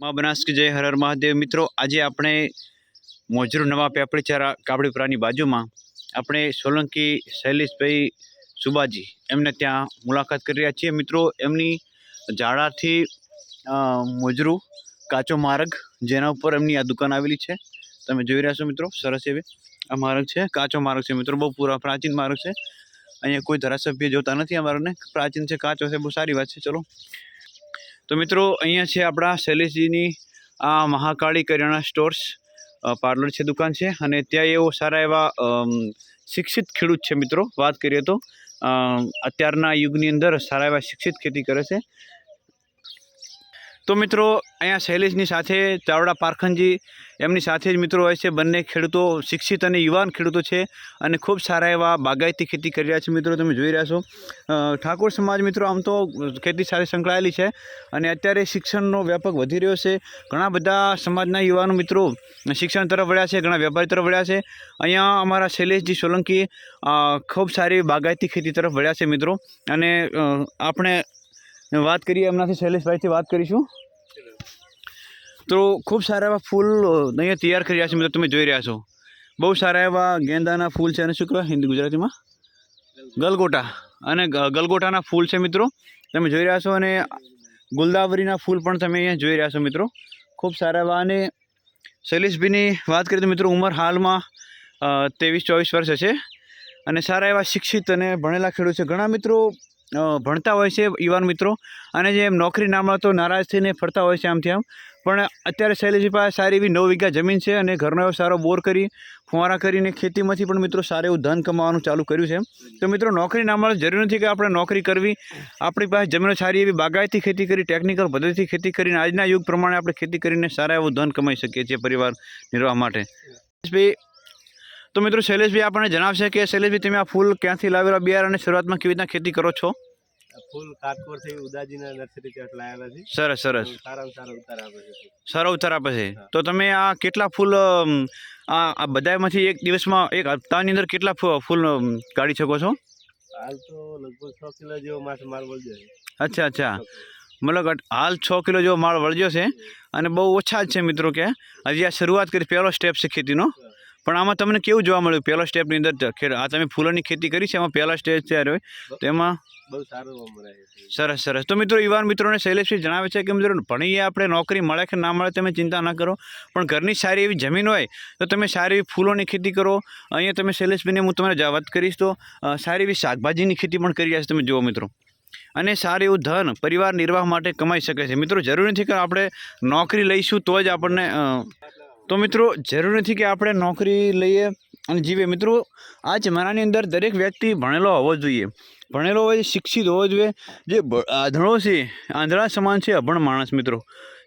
મા બનાસક જય હર મહાદેવ. મિત્રો, આજે આપણે મોજરૂ નવા પેપડીચારા કાબડીપુરાની બાજુમાં આપણે સોલંકી શૈલેષભાઈ સુબાજી એમને ત્યાં મુલાકાત કરી રહ્યા છીએ. મિત્રો, એમની ઝાડાથી મોજરૂ કાચો માર્ગ જેના ઉપર એમની આ દુકાન આવેલી છે. તમે જોઈ રહ્યા છો મિત્રો, સરસ એવી આ માર્ગ છે. કાચો માર્ગ છે મિત્રો, બહુ પૂરા પ્રાચીન માર્ગ છે. અહીંયા કોઈ ધારાસભ્ય જોતા નથી આ માર્ગને પ્રાચીન છે, કાચો છે, બહુ સારી વાત છે. ચલો તો મિત્રો, અહીંયા છે આપણા શૈલેષજીની આ મહાકાળી કરિયાણા સ્ટોર્સ પાર્લર છે, દુકાન છે, અને ત્યાં એવો સારા એવા શિક્ષિત ખેડૂત છે મિત્રો, વાત કરીએ તો. અત્યારના યુગની અંદર સારા એવા શિક્ષિત ખેતી કરે છે. તો મિત્રો, અહીંયા શૈલેષની સાથે ચાવડા પારખનજી, એમની સાથે જ મિત્રો હોય છે બંને ખેડૂતો, શિક્ષિત અને યુવાન ખેડૂતો છે અને ખૂબ સારા એવા બાગાયતી ખેતી કરી રહ્યા છે મિત્રો, તમે જોઈ રહ્યા છો. ઠાકોર સમાજ મિત્રો, આમ તો ખેતી સાથે સંકળાયેલી છે અને અત્યારે શિક્ષણનો વ્યાપક વધી રહ્યો છે. ઘણા બધા સમાજના યુવાનો મિત્રો શિક્ષણ તરફ વળ્યા છે, ઘણા વેપારી તરફ વળ્યા છે. અહીંયા અમારા શૈલેષજી સોલંકી ખૂબ સારી બાગાયતી ખેતી તરફ વળ્યા છે મિત્રો અને આપણે વાત કરીએ એમનાથી શૈલેષભાઈથી વાત કરીશું. તો ખૂબ સારા એવા ફૂલ અહીંયા તૈયાર કરી રહ્યા છે મિત્રો તમે જોઈ રહ્યા છો. બહુ સારા એવા ગેંદાના ફૂલ છે અને શું કહેવાય, હિન્દી ગુજરાતીમાં? ગલગોટા. અને ગલગોટાના ફૂલ છે મિત્રો, તમે જોઈ રહ્યા છો અને ગુલદાવરીના ફૂલ પણ તમે અહીંયા જોઈ રહ્યા છો મિત્રો. ખૂબ સારા એવા અને શૈલેષભાઈની વાત કરીએ તો મિત્રો, ઉંમર હાલમાં ત્રેવીસ ચોવીસ વર્ષ હશે અને સારા એવા શિક્ષિત અને ભણેલા ખેડૂત છે. ઘણા મિત્રો ભણતા હોય છે યુવાન મિત્રો. અને જે નોકરી ના મળતો નારાજ થઈને ફરતા હોય છે આમથી આમ. પણ અત્યારે શૈલેષજી પાસે સારી એવી નવ વીઘા જમીન છે અને ઘરનો એવો સારો બોર કરી, ફુવારા કરીને ખેતીમાંથી પણ મિત્રો સારું એવું ધન કમાવાનું ચાલુ કર્યું છે. તો મિત્રો નોકરી ના મળે જરૂરી નથી કે આપણે નોકરી કરવી. આપણી પાસે જમીનો સારી એવી બાગાયતી ખેતી કરી ટેકનિકલ પદ્ધતિથી ખેતી કરીને આજના યુગ પ્રમાણે આપણે ખેતી કરીને સારા એવું ધન કમાઈ શકીએ છીએ પરિવાર નિર્વાહ માટે. શૈલેષભાઈ તો મિત્રો શૈલેષભાઈ આપણને જણાવશે કે શૈલેષભાઈ તમે આ ફૂલ ક્યાંથી લાવેલા? બિયાર અને શરૂઆતમાં કેવી રીતના ખેતી કરો છો? ફૂલ કાટકોરથી ઉદાજીના નર્સરી લાવેલા છે. સરસ સરસ. સારામાં સારા ઉતાર આપે છે. સારો ઉત્તર આપે છે. તો તમે આ કેટલા ફૂલ આ બધામાંથી એક દિવસમાં એક હપ્તાની અંદર કેટલા ફૂલ કાઢી શકો છો? હાલ તો લગભગ છ કિલો જેવો માસ માલ મળજો છે. અચ્છા અચ્છા. મતલબ હાલ છ કિલો જેવો માળ વળગ્યો છે. અને બહુ ઓછા જ છે મિત્રો કે. હજી આ શરૂઆત કરી પહેલો સ્ટેપ છે ખેતીનો. પણ આમાં તમને કેવું જોવા મળ્યું? પહેલા સ્ટેપની અંદર આ તમે ફૂલોની ખેતી કરી છે એમાં પહેલા સ્ટેજ ત્યારે હોય તેમાં એમાં બહુ સારું સરસ સરસ. તો મિત્રો યુવાન મિત્રોને શૈલેષભાઈ જણાવે છે કે મિત્રો ભણીએ આપણે નોકરી મળે કે ના મળે તમે ચિંતા ના કરો. પણ ઘરની સારી એવી જમીન હોય તો તમે સારી એવી ફૂલોની ખેતી કરો. અહીંયા તમે શૈલેષભાઈને હું તમને વાત કરીશ તો સારી એવી શાકભાજીની ખેતી પણ કરી રહ્યા છે તમે જુઓ મિત્રો. અને સારું એવું ધન પરિવાર નિર્વાહ માટે કમાઈ શકે છે. મિત્રો જરૂરી નથી કે આપણે નોકરી લઈશું તો જ આપણને તો મિત્રો, જરૂરી નથી કે આપણે નોકરી લઈએ અને જીવે. મિત્રો, આ જમાનાની અંદર દરેક વ્યક્તિ ભણેલો હોવો જોઈએ. ભણેલો હોય, શિક્ષિત હોવો જોઈએ. જે આંધળો છે, આંધળા સમાન છે, અભણ માણસ, મિત્રો.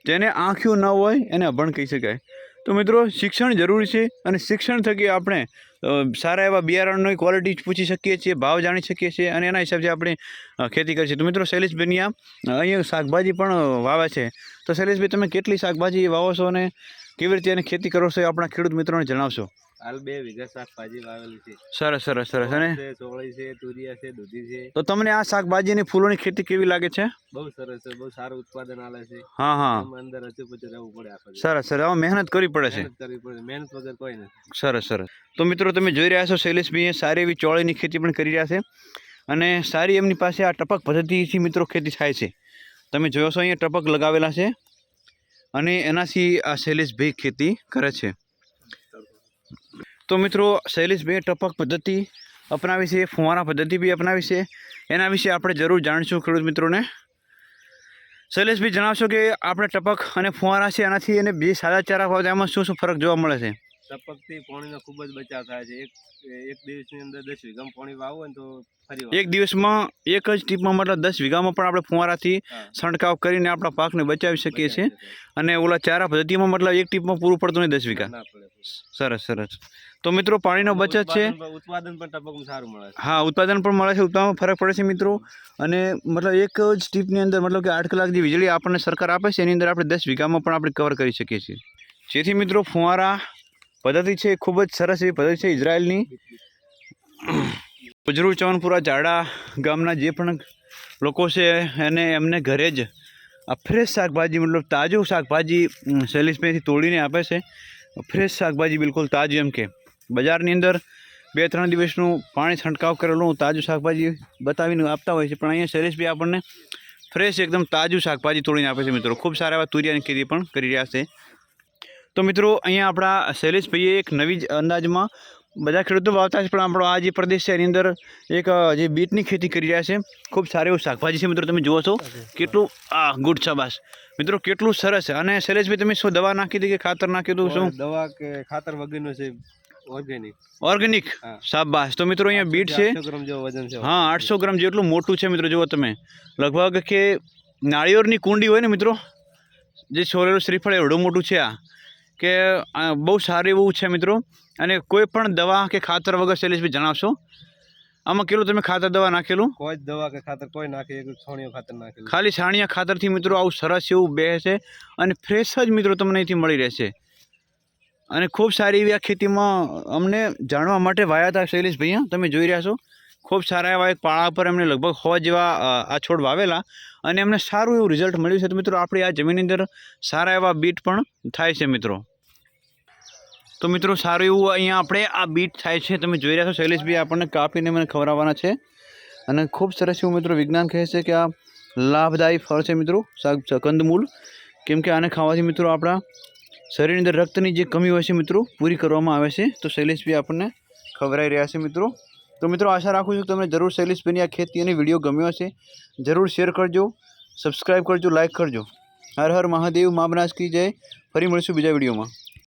જેને આંખ્યું ન હોય, એને અભણ કહી શકાય. તો મિત્રો, શિક્ષણ જરૂરી છે અને શિક્ષણ થકી આપણે સારા એવા બિયારણની ક્વોલિટી પૂછી શકીએ છીએ, ભાવ જાણી શકીએ છીએ અને એના હિસાબથી આપણે ખેતી કરીએ છીએ તો મિત્રો શૈલેષભાઈની આ અહીંયા શાકભાજી પણ વાવે છે. તો શૈલેષભાઈ, તમે કેટલી શાકભાજી વાવો છો અને કેવી રીતે એની ખેતી કરો છો એ આપણા ખેડૂત મિત્રોને જણાવશો? હાલ બે વીઘા શાકભાજી વાવેલી છે. સરસ સરસ સરસ અને ચોળી છે તુરિયા છે દૂધી છે. તો તમને આ શાકભાજી અને ફૂલોની ખેતી કેવી લાગે છે? બહુ સરસ છે બહુ સારું ઉત્પાદન આવે છે. હા હા. અંદર હજુ પછી રહેવું પડે આખો સરસ સરસ. હવે મહેનત કરવી પડે છે. મહેનત કરવી પડે. મહેનત વગર કોઈ નથી. સરસ સરસ. તો મિત્રો તમે જોઈ રહ્યા છો શૈલેષભાઈએ સારી એવી ચોળીની ખેતી પણ કરી રહ્યા છે. અને સારી એમની પાસે આ ટપક પદ્ધતિથી મિત્રો ખેતી થાય છે. તમે જોયો છો અહીંયા ટપક લગાવેલા છે. અને એનાથી આ શૈલેષભાઈ ખેતી કરે છે. તો મિત્રો શૈલેષભાઈએ ટપક પદ્ધતિ અપનાવી છે, ફુવારા પદ્ધતિ બી અપનાવી છે. એના વિશે આપણે જરૂર જાણીશું, ખેડૂત મિત્રોને. શૈલેષભાઈ જણાવશો કે આપણે ટપક અને ફુવારા છે એનાથી અને બે સાદા ચારા ભાવ, એમાં શું શું ફરક જોવા મળે છે? ટપકથી પાણીનો ખૂબ જ બચાવ થાય છે. એક એક દિવસની અંદર દસ વીઘામાં પાણી વાવો ને તો ફરી એક દિવસમાં એક જ ટીપમાં મતલબ દસ વીઘામાં પણ આપણે ફુવારાથી છંટકાવ કરીને આપણા પાકને બચાવી શકીએ છીએ. અને ઓલા ચારા પદ્ધતિમાં મતલબ એક ટીપમાં પૂરું પડતું નહીં દસ વીઘા. સરસ સરસ. તો મિત્રો પાણીનો બચત છે. ઉત્પાદન પણ ટપકમાં સારું મળે છે. હા ઉત્પાદન પણ મળે છે ઉત્પાદનમાં ફરક પડે છે મિત્રો. અને મતલબ એક જ ટીપની અંદર મતલબ કે આઠ કલાક જે વીજળી આપણને સરકાર આપે છે એની અંદર આપણે દસ વીઘામાં પણ આપણે કવર કરી શકીએ છીએ. જેથી મિત્રો ફુવારા પદ્ધતિ છે, ખૂબ જ સરસ એવી પદ્ધતિ છે ઇઝરાયલની. ગુજરૂ ચવનપુરા ઝાડા ગામના જે પણ લોકો છે, એને એમને ઘરે જ ફ્રેશ શાકભાજી, મતલબ તાજું શાકભાજી શૈલેષભાઈથી તોડીને આપે છે. ફ્રેશ શાકભાજી બિલકુલ તાજું એમ કે. બજારની અંદર બે ત્રણ દિવસનું પાણી છંટકાવ કરેલું, તાજું શાકભાજી બતાવીને આપતા હોય છે, પણ અહીંયા શૈલેષભાઈ આપણને ફ્રેશ એકદમ તાજું શાકભાજી તોડીને આપે છે મિત્રો. ખૂબ સારા એવા તુરિયાની ખેતી પણ કરી રહ્યા છે. તો મિત્રો અહીંયા આપણા શૈલેષભાઈએ એક નવી જ અંદાજમાં બધા ખેડૂતો વાવતા છે પણ આપણો આ જે પ્રદેશ છે એની અંદર એક જે બીટની ખેતી કરી રહ્યા છે ખૂબ સારું એવું શાકભાજી છે મિત્રો તમે જુઓ છો કેટલું આ ગુડ શાબાશ. મિત્રો કેટલું સરસ છે. અને શૈલેષભાઈ તમે શું દવા નાખી હતી કે ખાતર નાખી હતું શું? દવા કે ખાતર વગરનું છે ઓર્ગેનિક ઓર્ગેનિક. શાબાશ. તો મિત્રો અહીંયા બીટ છે. હા આઠસો ગ્રામ જેટલું મોટું છે મિત્રો જુઓ તમે. લગભગ કે નાળિયેરની કુંડી હોય ને મિત્રો જે છોરેલું શ્રીફળ એવડું મોટું છે આ. કે બહુ સારું એવું છે મિત્રો. અને કોઈ પણ દવા કે ખાતર વગર શૈલેષભાઈ જણાવશો? આમાં કેટલું તમે ખાતર દવા નાખેલું? કોઈ જ દવા કે ખાતર કોઈ નાખે એક ખાતર નાખેલું. ખાલી છાણિયા ખાતરથી મિત્રો આવું સરસ એવું બે છે અને ફ્રેશ જ મિત્રો તમને અહીંથી મળી રહેશે. અને ખૂબ સારી એવી આ ખેતીમાં અમને જાણવા માટે વાયા હતા શૈલેષભાઈ તમે જોઈ રહ્યા છો. ખૂબ સારા એવા એક પાળા પર એમને લગભગ સો જેવા આ છોડ વાવેલા અને એમને સારું એવું રિઝલ્ટ મળ્યું છે. તો મિત્રો આપણી આ જમીનની અંદર સારા એવા બીટ પણ થાય છે મિત્રો. તો મિત્રો, સારું એવું અહીંયા આપણે આ બીટ થાય છે. તમે જોઈ રહ્યા છો શૈલેષભાઈ આપણને કાપીને મને ખવડાવવાના છે. અને ખૂબ સરસ એવું મિત્રો વિજ્ઞાન કહે છે કે આ લાભદાયી ફળ છે મિત્રો શાક કંદમૂળ કેમ કે આને ખાવાથી મિત્રો આપણા શરીરની અંદર રક્તની જે કમી હોય છે મિત્રો, પૂરી કરવામાં આવે છે. તો શૈલેષભાઈ આપણને ખવડાવી રહ્યા છે મિત્રો. તો મિત્રો, આશા રાખું છું તમને જરૂર શૈલેષભાઈની આ ખેતી અને વીડિયો ગમ્યો હશે. જરૂર શેર કરજો સબસ્ક્રાઈબ કરજો લાઇક કરજો. હર હર મહાદેવ મા બનાસ કી જય. ફરી મળીશું બીજા વિડીયોમાં.